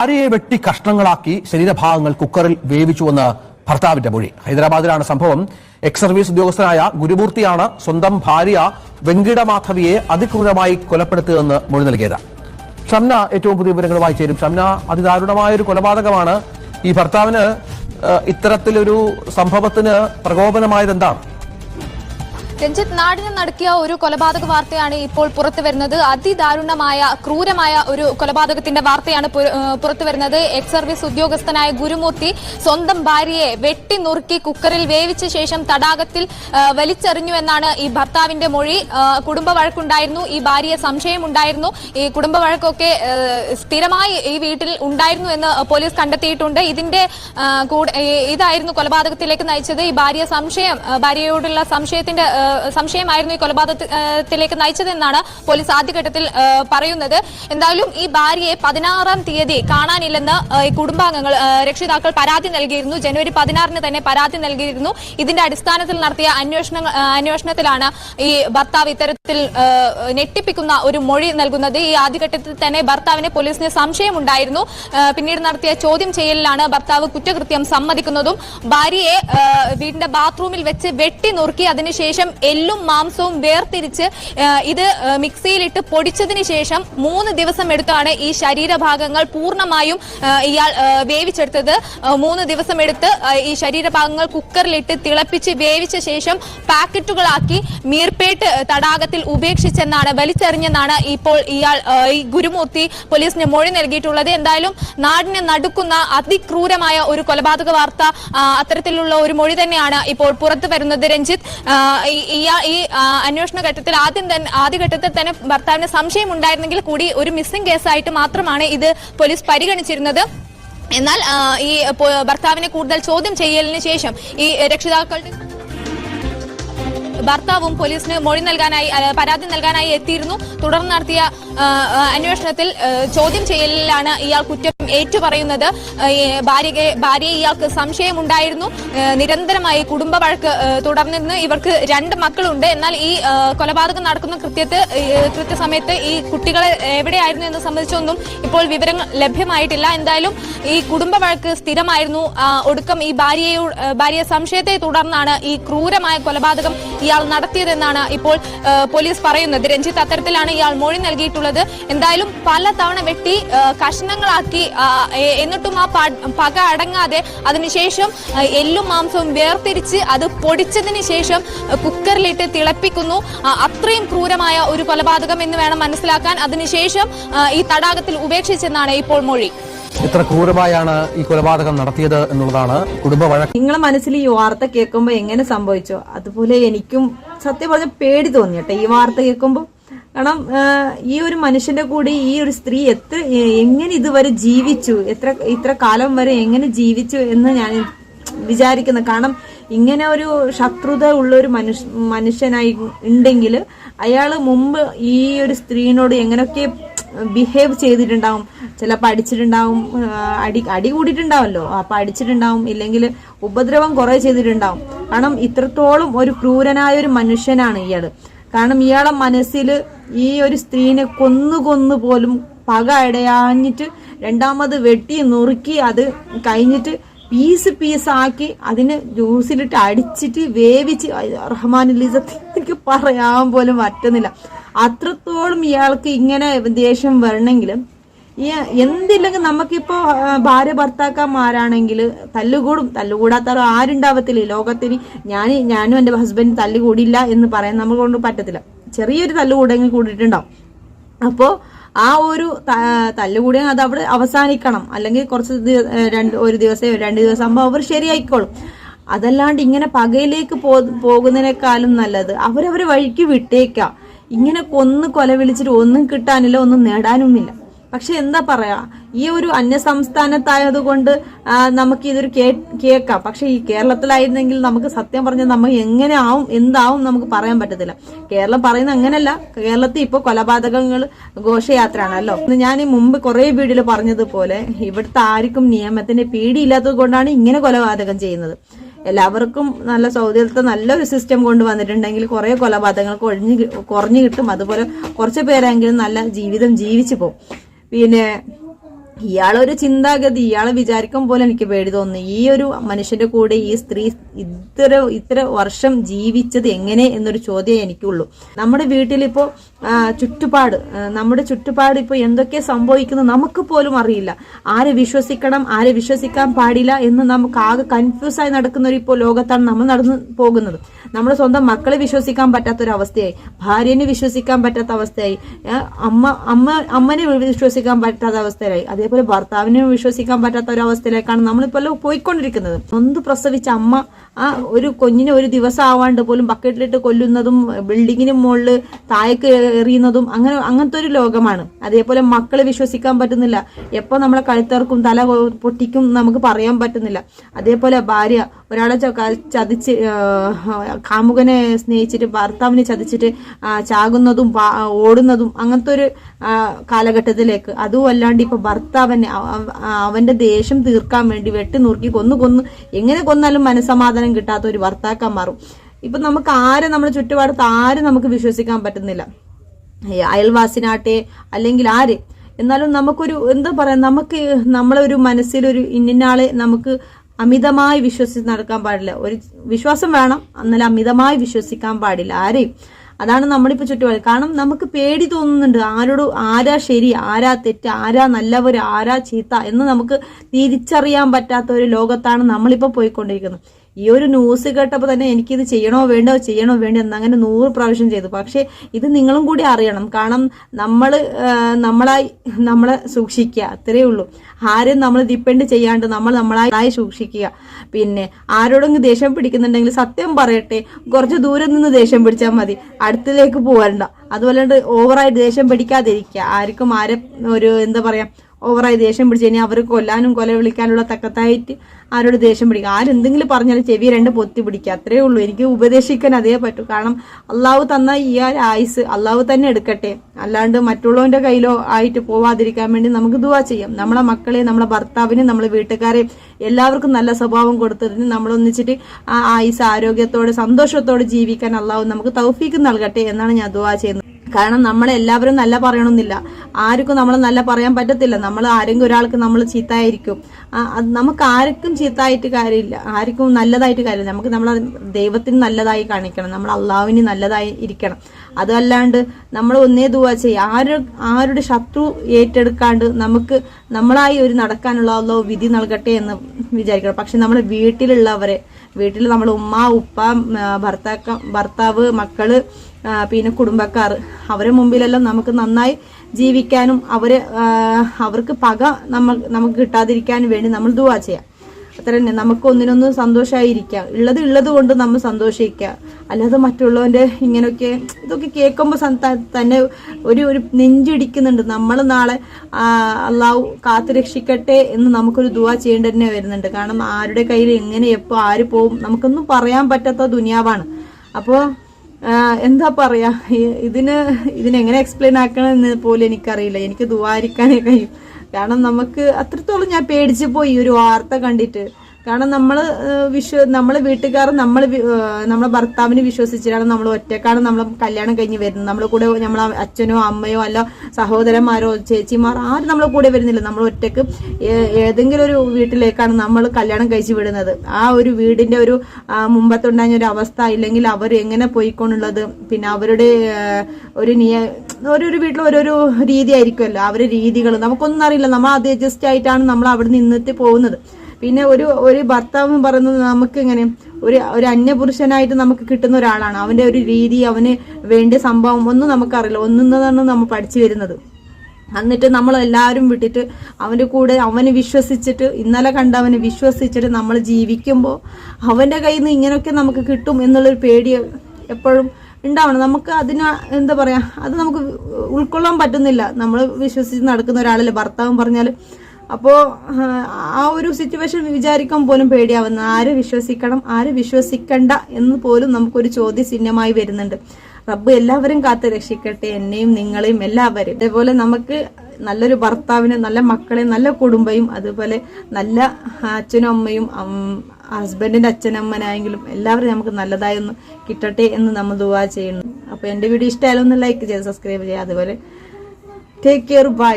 ഭാര്യയെ വെട്ടി കഷ്ണങ്ങളാക്കി ശരീരഭാഗങ്ങൾ കുക്കറിൽ വേവിച്ചുവെന്ന് ഭർത്താവിന്റെ മൊഴി. ഹൈദരാബാദിലാണ് സംഭവം. എക്സ് സർവീസ് ഉദ്യോഗസ്ഥനായ ഗുരുമൂർത്തിയാണ് സ്വന്തം ഭാര്യ വെങ്കിട മാധവിയെ അതിക്രൂരമായി കൊലപ്പെടുത്തിയതെന്ന് മൊഴി നൽകിയത്. ഷംന ഏറ്റവും പുതിയ വിവരങ്ങളുമായി വായിച്ചേരും ഷംന അതിദാരുണമായ ഒരു കൊലപാതകമാണ്. ഈ ഭർത്താവിന് ഇത്തരത്തിലൊരു സംഭവത്തിന് പ്രകോപനമായത് എന്താണ് രഞ്ജിത്ത് നാടിനെ നടക്കിയ ഒരു കൊലപാതക വാർത്തയാണ് ഇപ്പോൾ പുറത്തു വരുന്നത്. അതിദാരുണമായ ക്രൂരമായ ഒരു കൊലപാതകത്തിന്റെ വാർത്തയാണ് പുറത്തു വരുന്നത്. എക്സ് സർവീസ് ഉദ്യോഗസ്ഥനായ ഗുരുമൂർത്തി സ്വന്തം ഭാര്യയെ വെട്ടി നുറുക്കി കുക്കറിൽ വേവിച്ച ശേഷം തടാകത്തിൽ വലിച്ചെറിഞ്ഞു എന്നാണ് ഈ ഭർത്താവിന്റെ മൊഴി. കുടുംബ വഴക്കുണ്ടായിരുന്നു. ഈ ഭാര്യയെ സംശയമുണ്ടായിരുന്നു. ഈ കുടുംബ വഴക്കൊക്കെ സ്ഥിരമായി ഈ വീട്ടിൽ ഉണ്ടായിരുന്നു എന്ന് പോലീസ് കണ്ടെത്തിയിട്ടുണ്ട്. ഇതിന്റെ ഇതായിരുന്നു കൊലപാതകത്തിലേക്ക് നയിച്ചത്. ഈ ഭാര്യ സംശയം ഭാര്യയോടുള്ള സംശയത്തിന്റെ സംശയമായിരുന്നു ഈ കൊലപാതകത്തിലേക്ക് നയിച്ചതെന്നാണ് പോലീസ് ആദ്യഘട്ടത്തിൽ പറയുന്നത്. എന്തായാലും ഈ ഭാര്യയെ പതിനാറാം തീയതി കാണാനില്ലെന്ന് ഈ കുടുംബാംഗങ്ങൾ രക്ഷിതാക്കൾ പരാതി നൽകിയിരുന്നു. ജനുവരി പതിനാറിന് തന്നെ പരാതി നൽകിയിരുന്നു. ഇതിന്റെ അടിസ്ഥാനത്തിൽ നടത്തിയ അന്വേഷണ അന്വേഷണത്തിലാണ് ഈ ഭർത്താവ് ഇത്തരത്തിൽ ഞെട്ടിപ്പിക്കുന്ന ഒരു മൊഴി നൽകുന്നത്. ഈ ആദ്യഘട്ടത്തിൽ തന്നെ ഭർത്താവിന് പോലീസിന് സംശയമുണ്ടായിരുന്നു. പിന്നീട് നടത്തിയ ചോദ്യം ചെയ്യലിലാണ് ഭർത്താവ് കുറ്റകൃത്യം സമ്മതിക്കുന്നതും. ഭാര്യയെ വീടിന്റെ ബാത്റൂമിൽ വെച്ച് വെട്ടി നുറുക്കി അതിനുശേഷം എല്ലും മാംസവും വേർതിരിച്ച് ഇത് മിക്സിയിലിട്ട് പൊടിച്ചതിന് ശേഷം മൂന്ന് ദിവസം എടുത്താണ് ഈ ശരീരഭാഗങ്ങൾ പൂർണമായും ഇയാൾ വേവിച്ചെടുത്തത്. മൂന്ന് ദിവസം എടുത്ത് ഈ ശരീരഭാഗങ്ങൾ കുക്കറിലിട്ട് തിളപ്പിച്ച് വേവിച്ച ശേഷം പാക്കറ്റുകളാക്കി മീർപേട്ട് തടാകത്തിൽ ഉപേക്ഷിച്ചെന്നാണ് വലിച്ചെറിഞ്ഞെന്നാണ് ഇപ്പോൾ ഇയാൾ ഈ ഗുരുമൂർത്തി പോലീസിന് മൊഴി നൽകിയിട്ടുള്ളത്. എന്തായാലും നാടിനെ നടുക്കുന്ന അതിക്രൂരമായ ഒരു കൊലപാതക വാർത്ത അത്തരത്തിലുള്ള ഒരു മൊഴി തന്നെയാണ് ഇപ്പോൾ പുറത്തു വരുന്നത്. രഞ്ജിത്ത് ഈ- ഈ അന്വേഷണ ഘട്ടത്തിൽ ആദ്യം തന്നെ ആദ്യഘട്ടത്തിൽ തന്നെ ഭർത്താവിന് സംശയം ഉണ്ടായിരുന്നെങ്കിൽ കൂടി ഒരു മിസ്സിംഗ് കേസായിട്ട് മാത്രമാണ് ഇത് പോലീസ് പരിഗണിച്ചിരുന്നത്. എന്നാൽ ഈ ഭർത്താവിനെ കൂടുതൽ ചോദ്യം ചെയ്യലിന് ശേഷം ഈ രക്ഷിതാക്കളുടെ ഭർത്താവും പോലീസിന് മൊഴി നൽകാനായി പരാതി നൽകാനായി എത്തിയിരുന്നു. തുടർന്ന് നടത്തിയ അന്വേഷണത്തിൽ ചോദ്യം ചെയ്യലിലാണ് ഇയാൾ കുറ്റം ഏറ്റുപറയുന്നത്. ഭാര്യയെ ഭാര്യയെ ഇയാൾക്ക് സംശയമുണ്ടായിരുന്നു. നിരന്തരമായി കുടുംബ വഴക്ക് തുടർന്നിരുന്നു. ഇവർക്ക് രണ്ട് മക്കളുണ്ട്. എന്നാൽ ഈ കൊലപാതകം നടക്കുന്ന കൃത്യത്ത് കൃത്യസമയത്ത് ഈ കുട്ടികളെ എവിടെയായിരുന്നു എന്ന് സംബന്ധിച്ചൊന്നും ഇപ്പോൾ വിവരങ്ങൾ ലഭ്യമായിട്ടില്ല. എന്തായാലും ഈ കുടുംബ വഴക്ക് സ്ഥിരമായിരുന്നു. ഒടുക്കം ഈ ഭാര്യയെ ഭാര്യ സംശയത്തെ തുടർന്നാണ് ഈ ക്രൂരമായ കൊലപാതകം ഇയാൾ നടത്തിയതെന്നാണ് ഇപ്പോൾ പോലീസ് പറയുന്നത്. രഞ്ജിത്ത് അത്തരത്തിലാണ് ഇയാൾ മൊഴി നൽകിയിട്ടുള്ളത്. എന്തായാലും പല തവണ വെട്ടി കഷ്ണങ്ങളാക്കി എന്നിട്ടും ആ പക അടങ്ങാതെ അതിനുശേഷം എല്ലും മാംസവും വേർതിരിച്ച് അത് പൊടിച്ചതിന് ശേഷം കുക്കറിലിട്ട് തിളപ്പിക്കുന്നു. അത്രയും ക്രൂരമായ ഒരു കൊലപാതകം എന്ന് വേണം മനസ്സിലാക്കാൻ. അതിനുശേഷം ഈ തടാകത്തിൽ ഉപേക്ഷിച്ചെന്നാണ് ഇപ്പോൾ മൊഴി. ഇത്ര ക്രൂരമായാണ് ഈ കൊലപാതകം നടത്തിയത് എന്നുള്ളതാണ് കുടുംബ വഴക്ക് നിങ്ങളെ മനസ്സിൽ ഈ വാർത്ത കേൾക്കുമ്പോൾ എങ്ങനെ സംഭവിച്ചോ? അതുപോലെ എനിക്കും സത്യം പറഞ്ഞ പേടി തോന്നി കേട്ടോ ഈ വാർത്ത കേൾക്കുമ്പോൾ കാരണം ഈ ഒരു മനുഷ്യന്റെ കൂടി ഈ ഒരു സ്ത്രീ എത്ര എങ്ങനെ ഇതുവരെ ജീവിച്ചു? എത്ര ഇത്ര കാലം വരെ എങ്ങനെ ജീവിച്ചു എന്ന് ഞാൻ വിചാരിക്കുന്നു. കാരണം ഇങ്ങനെ ഒരു ശത്രുത ഉള്ള ഒരു മനുഷ്യ മനുഷ്യനായി ഉണ്ടെങ്കിൽ അയാൾ മുമ്പ് ഈ ഒരു സ്ത്രീനോട് എങ്ങനെയൊക്കെ ബിഹേവ് ചെയ്തിട്ടുണ്ടാവും. ചിലപ്പോൾ അടിച്ചിട്ടുണ്ടാവും അടി അടി കൂടിയിട്ടുണ്ടാവല്ലോ. അപ്പം അടിച്ചിട്ടുണ്ടാവും ഇല്ലെങ്കിൽ ഉപദ്രവം കുറെ ചെയ്തിട്ടുണ്ടാവും. കാരണം ഇത്രത്തോളം ഒരു ക്രൂരനായ ഒരു മനുഷ്യനാണ് ഇയാൾ കാരണം ഇയാളെ മനസ്സിൽ ഈ ഒരു സ്ത്രീനെ കൊന്നു കൊന്നു പോലും പക ഇടയാഞ്ഞിട്ട് രണ്ടാമത് വെട്ടി നുറുക്കി അത് കഴിഞ്ഞിട്ട് പീസ് പീസ് ആക്കി അതിന് ജ്യൂസിലിട്ട് അടിച്ചിട്ട് വേവിച്ച് റഹ്മാൻ ലിസത്ത് എനിക്ക് പറയാൻ പോലും പറ്റുന്നില്ല. അത്രത്തോളം ഇയാൾക്ക് ഇങ്ങനെ ദേഷ്യം വരണമെങ്കിലും എന്തില്ലെങ്കിൽ നമുക്കിപ്പോ ഭാര്യ ഭർത്താക്കന്മാരാണെങ്കിൽ തല്ലുകൂടും. തല്ലുകൂടാത്തവർ ആരുണ്ടാവത്തില്ല. ലോകത്തിന് ഞാൻ ഞാനും എന്റെ ഹസ്ബൻഡ് തല്ലുകൂടില്ല എന്ന് പറയാൻ നമ്മൾ കൊണ്ട് പറ്റത്തില്ല. ചെറിയൊരു തല്ലുകൂടെങ്കിൽ കൂടിയിട്ടുണ്ടാവും. അപ്പോൾ ആ ഒരു തല്ലുകൂടിയ അത് അവിടെ അവസാനിക്കണം. അല്ലെങ്കിൽ കുറച്ച് രണ്ട് ഒരു ദിവസം രണ്ട് ദിവസം ആകുമ്പോൾ അവർ ശരിയായിക്കോളും. അതല്ലാണ്ട് ഇങ്ങനെ പകയിലേക്ക് പോകുന്നതിനേക്കാളും നല്ലത് അവരവരെ വഴിക്ക് വിട്ടേക്കാം. ഇങ്ങനെ കൊന്ന് കൊല വിളിച്ചിട്ട് ഒന്നും കിട്ടാനില്ല ഒന്നും നേടാനുമില്ല. പക്ഷെ എന്താ പറയാ ഈ ഒരു അന്യ സംസ്ഥാനത്തായത് കൊണ്ട് ആ, നമുക്ക് ഇതൊരു കേൾക്കാം. പക്ഷെ ഈ കേരളത്തിലായിരുന്നെങ്കിൽ നമുക്ക് സത്യം പറഞ്ഞാൽ നമ്മൾ എങ്ങനെ ആവും എന്താവും നമുക്ക് പറയാൻ പറ്റത്തില്ല. കേരളം പറയുന്നത് അങ്ങനല്ല കേരളത്തിൽ ഇപ്പൊ കൊലപാതകങ്ങൾ ഘോഷയാത്രയാണല്ലോ. ഞാൻ മുമ്പ് കുറെ വീഡിയോയിൽ പറഞ്ഞതുപോലെ ഇവിടുത്തെ ആർക്കും നിയമത്തിന്റെ പേടിയില്ലാത്തത് കൊണ്ടാണ് ഇങ്ങനെ കൊലപാതകം ചെയ്യുന്നത്. എല്ലാവർക്കും നല്ല സൗദിയിലത്തെ നല്ലൊരു സിസ്റ്റം കൊണ്ടുവന്നിട്ടുണ്ടെങ്കിൽ കുറെ കൊലപാതകങ്ങൾ കൊഴിഞ്ഞ് കുറഞ്ഞു കിട്ടും. അതുപോലെ കുറച്ച് പേരെങ്കിലും നല്ല ജീവിതം ജീവിച്ചു പോകും. പിന്നെ ഇയാളൊരു ചിന്താഗതി ഇയാളെ വിചാരിക്കും പോലെ എനിക്ക് പേടി തോന്നുന്നു. ഈ ഒരു മനുഷ്യന്റെ കൂടെ ഈ സ്ത്രീ ഇത്ര ഇത്ര വർഷം ജീവിച്ചത് എങ്ങനെ എന്നൊരു ചോദ്യം എനിക്കുള്ളൂ. നമ്മുടെ വീട്ടിലിപ്പോ ചുറ്റുപാട് നമ്മുടെ ചുറ്റുപാട് ഇപ്പൊ എന്തൊക്കെ സംഭവിക്കുന്നു നമുക്ക് പോലും അറിയില്ല. ആരെ വിശ്വസിക്കണം ആരെ വിശ്വസിക്കാൻ പാടില്ല എന്ന് നമുക്ക് ആകെ കൺഫ്യൂസ് ആയി നടക്കുന്ന ഒരു ഇപ്പോൾ ലോകത്താണ് നമ്മൾ നടന്നു പോകുന്നത്. നമ്മുടെ സ്വന്തം മക്കളെ വിശ്വസിക്കാൻ പറ്റാത്ത ഒരു അവസ്ഥയായി. ഭാര്യനെ വിശ്വസിക്കാൻ പറ്റാത്ത അവസ്ഥയായി. അമ്മ അമ്മ അമ്മനെ വിശ്വസിക്കാൻ പറ്റാത്ത അവസ്ഥയിലായി അതേപോലെ ഭർത്താവിനെ വിശ്വസിക്കാൻ പറ്റാത്ത ഒരു അവസ്ഥയിലേക്കാണ് നമ്മളിപ്പോൾ പോയിക്കൊണ്ടിരിക്കുന്നത്. നൊന്ത് പ്രസവിച്ച അമ്മ ആ ഒരു കുഞ്ഞിനെ ഒരു ദിവസം ആവാണ്ട് പോലും ബക്കറ്റിലിട്ട് കൊല്ലുന്നതും ബിൽഡിങ്ങിന് മുകളിൽ താഴേക്ക് എറിയുന്നതും അങ്ങനെ അങ്ങനത്തെ ഒരു ലോകമാണ്. അതേപോലെ മക്കളെ വിശ്വസിക്കാൻ പറ്റുന്നില്ല. എപ്പോ നമ്മളെ കഴുത്തർക്കും തല പൊട്ടിക്കും നമുക്ക് പറയാൻ പറ്റുന്നില്ല. അതേപോലെ ഭാര്യ ഒരാളെ ചതിച്ച് കാമുകനെ സ്നേഹിച്ചിട്ട് ഭർത്താവിനെ ചതിച്ചിട്ട് ചാകുന്നതും ഓടുന്നതും അങ്ങനത്തെ ഒരു കാലഘട്ടത്തിലേക്ക്. അതും അല്ലാണ്ട് ഇപ്പൊ ഭർത്താവനെ അവ- അവന്റെ ദേഷ്യം തീർക്കാൻ വേണ്ടി വെട്ടി നുറുക്കി കൊന്നു കൊന്നു. എങ്ങനെ കൊന്നാലും മനസമാധാനം കിട്ടാത്ത ഒരു ഭർത്താക്കാൻ മാറും ഇപ്പൊ നമുക്ക് ആരെ നമ്മുടെ ചുറ്റുപാടത്ത് ആരും നമുക്ക് വിശ്വസിക്കാൻ പറ്റുന്നില്ല. അയൽവാസിനാട്ടെ അല്ലെങ്കിൽ ആര്. എന്നാലും നമുക്കൊരു എന്താ പറയാ നമുക്ക് നമ്മളെ ഒരു മനസ്സിലൊരു ഇന്നാളെ നമുക്ക് അമിതമായി വിശ്വസിച്ച് നടക്കാൻ പാടില്ല. ഒരു വിശ്വാസം വേണം എന്നാൽ അമിതമായി വിശ്വസിക്കാൻ പാടില്ല ആരെയും. അതാണ് നമ്മളിപ്പോൾ ചുറ്റുപാട്. കാരണം നമുക്ക് പേടി തോന്നുന്നുണ്ട്. ആരോട് ആരാ ശരി ആരാ തെറ്റ് ആരാ നല്ലവർ ആരാ ചീത്ത എന്ന് നമുക്ക് തിരിച്ചറിയാൻ പറ്റാത്ത ഒരു ലോകത്താണ് നമ്മളിപ്പോൾ പോയിക്കൊണ്ടിരിക്കുന്നത്. ഈ ഒരു ന്യൂസ് കേട്ടപ്പോൾ തന്നെ എനിക്കിത് ചെയ്യണോ വേണ്ടോ ചെയ്യണോ വേണ്ടോ എന്ന് അങ്ങനെ നൂറ് പ്രാവശ്യം ചെയ്തു. പക്ഷേ ഇത് നിങ്ങളും കൂടി അറിയണം. കാരണം നമ്മൾ നമ്മളായി നമ്മളെ സൂക്ഷിക്കുക. അത്രയേ ഉള്ളൂ. ആരും നമ്മൾ ഡിപ്പെൻഡ് ചെയ്യാണ്ട് നമ്മൾ നമ്മളായി സൂക്ഷിക്കുക. പിന്നെ ആരോടെങ്കിലും ദേഷ്യം പിടിക്കുന്നുണ്ടെങ്കിൽ സത്യം പറയട്ടെ. കുറച്ച് ദൂരെ നിന്ന് ദേഷ്യം പിടിച്ചാൽ മതി. അടുത്തിലേക്ക് പോകണ്ട അതുപോലെ ഓവറായി ദേഷ്യം പിടിക്കാതിരിക്കുക. ആർക്കും ആരെ ഒരു എന്താ പറയാ ഓവറായി ദേഷ്യം പിടിച്ച് കഴിഞ്ഞാൽ അവർ കൊല്ലാനും കൊല വിളിക്കാനുള്ള തക്കത്തായിട്ട് ആരോട് ദേഷ്യം പിടിക്കുക ആരെന്തെങ്കിലും പറഞ്ഞാൽ ചെവി രണ്ട് പൊത്തി പിടിക്കുക അത്രേ ഉള്ളൂ. എനിക്ക് ഉപദേശിക്കാൻ അതേ പറ്റൂ. കാരണം അള്ളാഹു തന്ന ഈ ഒരു ആയുസ് അള്ളാഹു തന്നെ എടുക്കട്ടെ. അല്ലാണ്ട് മറ്റുള്ളവന്റെ കയ്യിലോ ആയിട്ട് പോവാതിരിക്കാൻ വേണ്ടി നമുക്ക് ദുവാ ചെയ്യാം. നമ്മളെ മക്കളെ നമ്മളെ ഭർത്താവിനെ നമ്മളെ വീട്ടുകാരെ എല്ലാവർക്കും നല്ല സ്വഭാവം കൊടുത്തതിന് നമ്മൾ ഒന്നിച്ചിട്ട് ആ ആയുസ് ആരോഗ്യത്തോടെ സന്തോഷത്തോടെ ജീവിക്കാൻ അള്ളാഹു നമുക്ക് തൗഫീക്ക് നൽകട്ടെ എന്നാണ് ഞാൻ ദുവാ ചെയ്യുന്നത്. കാരണം നമ്മളെ എല്ലാവരും നല്ല പറയണമെന്നില്ല. ആർക്കും നമ്മൾ നല്ല പറയാൻ പറ്റത്തില്ല. നമ്മൾ ആരെങ്കിലും ഒരാൾക്ക് നമ്മൾ അത് നമുക്ക് ആർക്കും ചീത്തായിട്ട് കാര്യമില്ല. ആർക്കും നല്ലതായിട്ട് കാര്യമില്ല. നമുക്ക് നമ്മൾ ദൈവത്തിന് നല്ലതായി കാണിക്കണം. നമ്മൾ അള്ളാവിന് നല്ലതായി ഇരിക്കണം. അതല്ലാണ്ട് നമ്മൾ ഒന്നേ ദുവാ ചെയ്യുക. ആര് ആരുടെ ശത്രു ഏറ്റെടുക്കാണ്ട് നമുക്ക് നമ്മളായി ഒരു നടക്കാനുള്ള അള്ളാഹ് വിധി നൽകട്ടെ എന്ന് വിചാരിക്കണം. പക്ഷെ നമ്മുടെ വീട്ടിലുള്ളവരെ വീട്ടിൽ നമ്മൾ ഉമ്മ ഉപ്പ ഭർത്താക്ക ഭർത്താവ് മക്കൾ പിന്നെ കുടുംബക്കാർ. അവരെ മുമ്പിലെല്ലാം നമുക്ക് നന്നായി ജീവിക്കാനും അവരെ അവർക്ക് പക നമ്മൾ നമുക്ക് കിട്ടാതിരിക്കാനും വേണ്ടി നമ്മൾ ദുവാ ചെയ്യാം. അത്ര തന്നെ നമുക്ക് ഒന്നിനൊന്ന് സന്തോഷമായിരിക്കാം ഉള്ളത് ഉള്ളത് കൊണ്ട് നമ്മൾ സന്തോഷിക്കുക. അല്ലാതെ മറ്റുള്ളവന്റെ ഇങ്ങനെയൊക്കെ ഇതൊക്കെ കേൾക്കുമ്പോൾ തന്നെ ഒരു ഒരു നെഞ്ചിടിക്കുന്നുണ്ട്. നമ്മൾ നാളെ അള്ളാഹു കാത്തു രക്ഷിക്കട്ടെ എന്ന് നമുക്കൊരു ദുവാ ചെയ്യേണ്ടി തന്നെ വരുന്നുണ്ട്. കാരണം ആരുടെ കയ്യിൽ എങ്ങനെ എപ്പോൾ ആര് പോവും നമുക്കൊന്നും പറയാൻ പറ്റാത്ത ദുനിയാവാണ്. അപ്പോൾ എന്താ പറയാ? ഇതിന് ഇതിനെങ്ങനെ എക്സ്പ്ലെയിൻ ആക്കണമെന്ന് പോലും എനിക്കറിയില്ല. എനിക്ക് ദുവാരിക്കാനേ കഴിയും. കാരണം നമുക്ക് അത്രത്തോളം ഞാൻ പേടിച്ചു പോയി. ഒരു വാർത്ത കണ്ടിട്ട്. കാരണം നമ്മൾ വിശ്വ നമ്മൾ വീട്ടുകാർ നമ്മൾ നമ്മളെ ഭർത്താവിനെ വിശ്വസിച്ചിട്ടാണ് നമ്മൾ ഒറ്റക്കാണ് നമ്മൾ കല്യാണം കഴിഞ്ഞ് വരുന്നത്. നമ്മളെ കൂടെ നമ്മളെ അച്ഛനോ അമ്മയോ അല്ല സഹോദരന്മാരോ ചേച്ചിമാർ ആരും നമ്മളെ കൂടെ വരുന്നില്ല. നമ്മൾ ഒറ്റയ്ക്ക് ഏതെങ്കിലും ഒരു വീട്ടിലേക്കാണ് നമ്മൾ കല്യാണം കഴിച്ച് വിടുന്നത്. ആ ഒരു വീടിന്റെ ഒരു മുമ്പത്തുണ്ടായ ഒരു അവസ്ഥ ഇല്ലെങ്കിൽ അവർ എങ്ങനെ പോയിക്കൊണ്ടുള്ളത്? പിന്നെ അവരുടെ ഒരു നിയ ഓരോരു വീട്ടിൽ ഓരോരോ രീതി ആയിരിക്കുമല്ലോ. അവരുടെ രീതികൾ നമുക്കൊന്നും അറിയില്ല. നമ്മൾ അത് അഡ്ജസ്റ്റ് ആയിട്ടാണ് നമ്മൾ അവിടെ നിന്നിട്ട് പോകുന്നത്. പിന്നെ ഒരു ഒരു ഭർത്താവ് പറയുന്നത് നമുക്ക് ഇങ്ങനെ ഒരു ഒരു അന്യപുരുഷനായിട്ട് നമുക്ക് കിട്ടുന്ന ഒരാളാണ്. അവന്റെ ഒരു രീതി അവന് വേണ്ട സംഭവം ഒന്നും നമുക്കറിയില്ല. ഒന്നുന്നതാണ് നമ്മൾ പഠിച്ചു വരുന്നത്. എന്നിട്ട് നമ്മൾ എല്ലാവരും വിട്ടിട്ട് അവന്റെ കൂടെ അവനെ വിശ്വസിച്ചിട്ട് ഇന്നലെ കണ്ട അവനെ വിശ്വസിച്ചിട്ട് നമ്മൾ ജീവിക്കുമ്പോൾ അവന്റെ കയ്യിൽ നിന്ന് ഇങ്ങനെയൊക്കെ നമുക്ക് കിട്ടും എന്നുള്ളൊരു പേടി എപ്പോഴും ഉണ്ടാവണം. നമുക്ക് അതിന് എന്താ പറയുക അത് നമുക്ക് ഉൾക്കൊള്ളാൻ പറ്റുന്നില്ല. നമ്മൾ വിശ്വസിച്ച് നടക്കുന്ന ഒരാളല്ലേ. ഭർത്താവും പറഞ്ഞാൽ അപ്പോ ആ, ഒരു സിറ്റുവേഷൻ വിചാരിക്കാൻ പോലും പേടിയാവുന്ന ആര് വിശ്വസിക്കണം ആര് വിശ്വസിക്കണ്ട എന്ന് പോലും നമുക്കൊരു ചോദ്യചിഹ്നമായി വരുന്നുണ്ട്. റബ്ബ് എല്ലാവരും കാത്ത് രക്ഷിക്കട്ടെ എന്നെയും നിങ്ങളെയും എല്ലാവരെയും. ഇതേപോലെ നമുക്ക് നല്ലൊരു ഭർത്താവിന് നല്ല മക്കളെ നല്ല കുടുംബയും അതുപോലെ നല്ല അച്ഛനും അമ്മയും ഹസ്ബൻഡിന്റെ അച്ഛനമ്മനായെങ്കിലും എല്ലാവരും നമുക്ക് നല്ലതായി ഒന്ന് കിട്ടട്ടെ എന്ന് നമ്മൾ ദുവാ ചെയ്യുന്നു. അപ്പൊ എന്റെ വീഡിയോ ഇഷ്ടമായാലും ഒന്ന് ലൈക്ക് ചെയ്ത് സബ്സ്ക്രൈബ് ചെയ്യുക അതുപോലെ ടേക്ക് കെയർ ബൈ